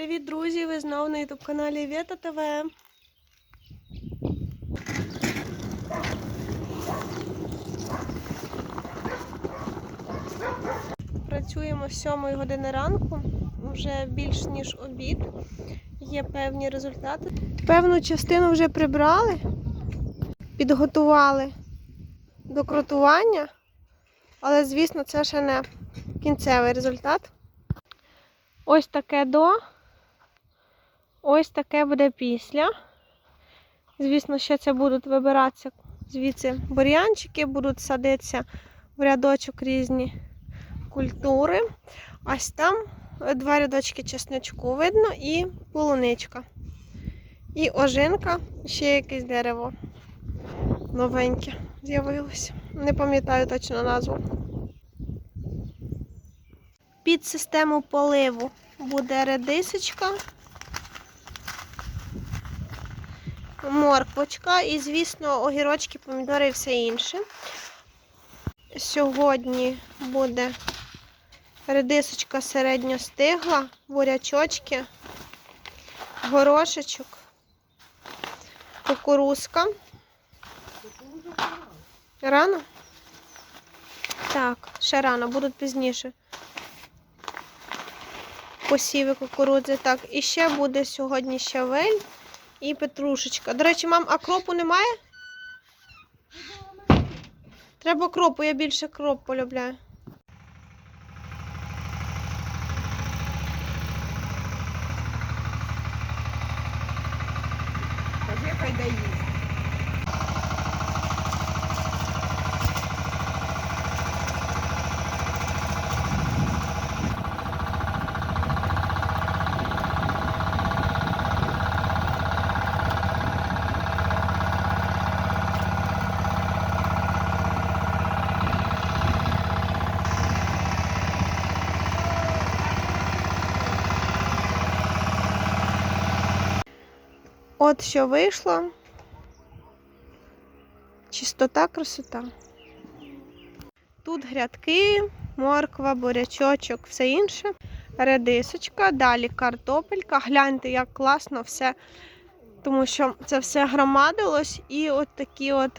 Привіт, друзі! Ви знову на ютуб каналі Вєта ТВ. Працюємо з 7 години ранку, вже більш ніж обід. Є певні результати. Певну частину вже прибрали, підготували до крутування, але, звісно, це ще не кінцевий результат. Ось таке до. Ось таке буде після. Звісно, ще це будуть вибиратися звідси бур'янчики, будуть садитися в рядочок різні культури. Ось там два рядочки чесничку видно і полуничка. І ожинка, ще якесь дерево новеньке з'явилося. Не пам'ятаю точно назву. Під систему поливу буде редисочка, морквочка і, звісно, огірочки, помідори і все інше. Сьогодні буде редисочка середньостигла, бурячочки, горошечок, кукурузка. Рано? Так, ще рано, будуть пізніше посіви кукурудзи. Так, і ще буде сьогодні щавель і петрушечка. До речі, мам, а кропу немає? Треба кропу, я більше кроп полюбляю. Кажи, хай да От що вийшло. Чистота, красота. Тут грядки, морква, бурячочок, все інше. Редисочка, далі картопелька. Гляньте, як класно все. Тому що це все громадилось і от такі от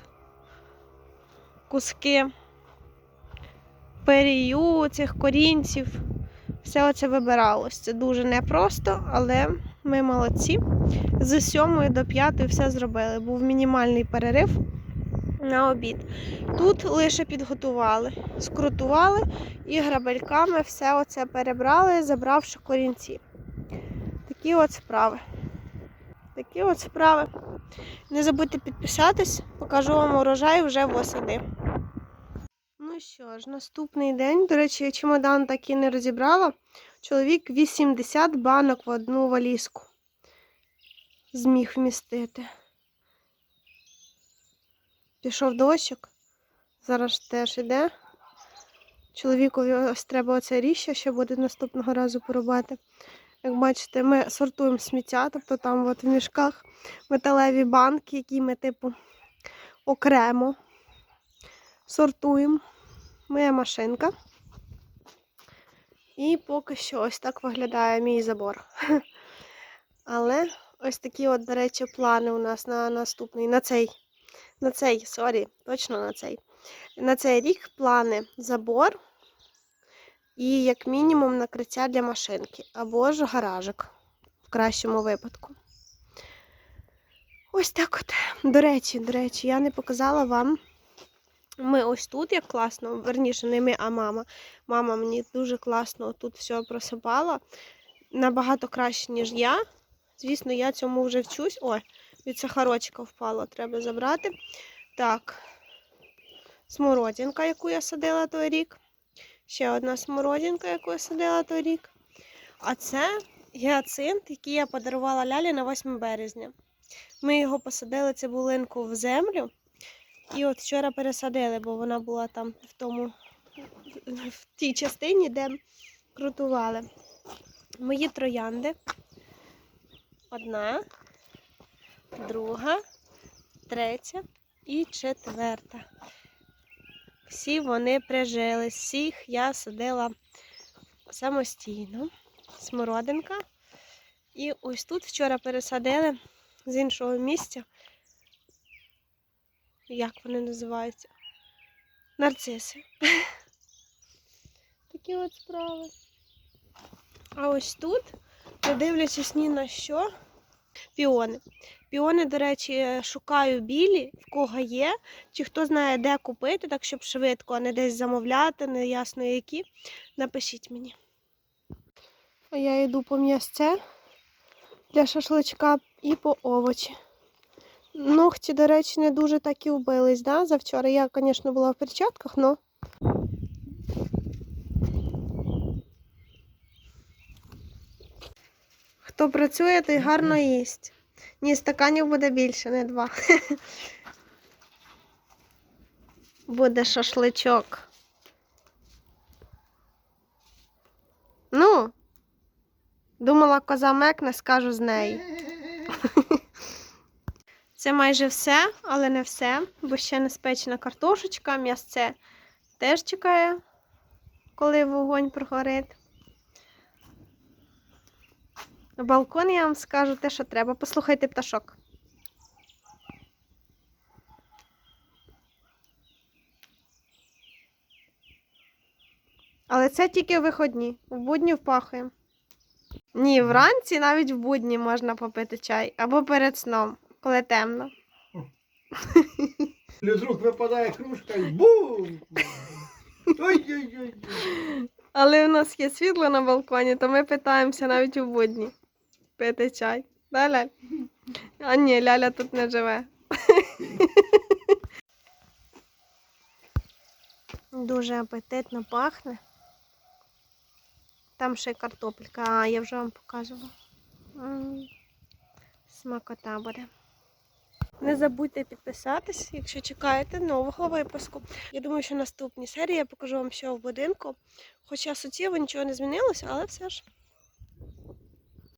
куски перію, цих корінців. Все оце вибиралось. Це дуже непросто, але ми молодці. З 7 до 5 все зробили. Був мінімальний перерив на обід. Тут лише підготували, скрутували і грабельками все оце перебрали, забравши корінці. Такі от справи. Такі от справи. Не забудьте підписатись, покажу вам урожай вже восени. Ну що ж, наступний день. До речі, я чемодан так і не розібрала. Чоловік 80 банок в одну валізку зміг вмістити. Пішов дощик, зараз теж іде. Чоловікові ось треба оце ріще, ще буде наступного разу порубати. Як бачите, ми сортуємо сміття, тобто там от в мішках металеві банки, які ми, типу, окремо сортуємо. Моя машинка. І поки що ось так виглядає мій забор. Але ось такі, от, до речі, плани у нас на наступний, на цей, на цей, сорі, точно на цей. На цей рік плани забор і, як мінімум, накриття для машинки або ж гаражик в кращому випадку. Ось так от. До речі, до речі, я не показала вам. Ми ось тут як класно, верніше, не ми, а мама. Мама мені дуже класно тут все просипала. Набагато краще, ніж я. Звісно, я цьому вже вчусь. Ой, від сахарочка впало, треба забрати. Так, смородинка, яку я садила той рік. Ще одна смородинка, яку я садила той рік. А це гіацинт, який я подарувала Лялі на 8 березня. Ми його посадили цибулинку в землю. І от вчора пересадили, бо вона була там в тому в тій частині, де крутували. Мої троянди. Одна, друга, третя і четверта. Всі вони прижились, всіх я садила самостійно. Смородинка І ось тут вчора пересадили з іншого місця. Як вони називаються? Нарциси. Такі от справи. А ось тут, не дивлячись ні на що, піони. Піони, до речі, шукаю білі, в кого є, чи хто знає, де купити, так щоб швидко, а не десь замовляти, не ясно які. Напишіть мені. А я йду по м'ясце для шашличка і по овочі. Ногті, до речі, не дуже так і вбились, да? Завчора. Я, звісно, була в перчатках, але. Хто працює, той гарно їсть. Ні, стаканів буде більше, не два. Буде шашличок. Ну, думала, коза мекне, скажу з неї. Це майже все, але не все, бо ще не спечена картошечка, м'ясце теж чекає, коли вогонь прогорить. Балкон я вам скажу те, що треба. Послухайте пташок. Але це тільки в виходні. В будні впахуємо. Ні, вранці навіть в будні можна попити чай або перед сном, коли темно. Или вдруг випадає кружка і бум! Ой-ой-ой. Але в нас є світло на балконі, то ми питаємося навіть у будні пити чай. Да, Ляль? А ні, Ляля тут не живе. Дуже апетитно пахне. Там ще картопелька, а я вже вам показувала. Смакота буде. Не забудьте підписатись, якщо чекаєте нового випуску. Я думаю, що наступні серії я покажу вам, що в будинку. Хоча суттєво нічого не змінилося, але все ж.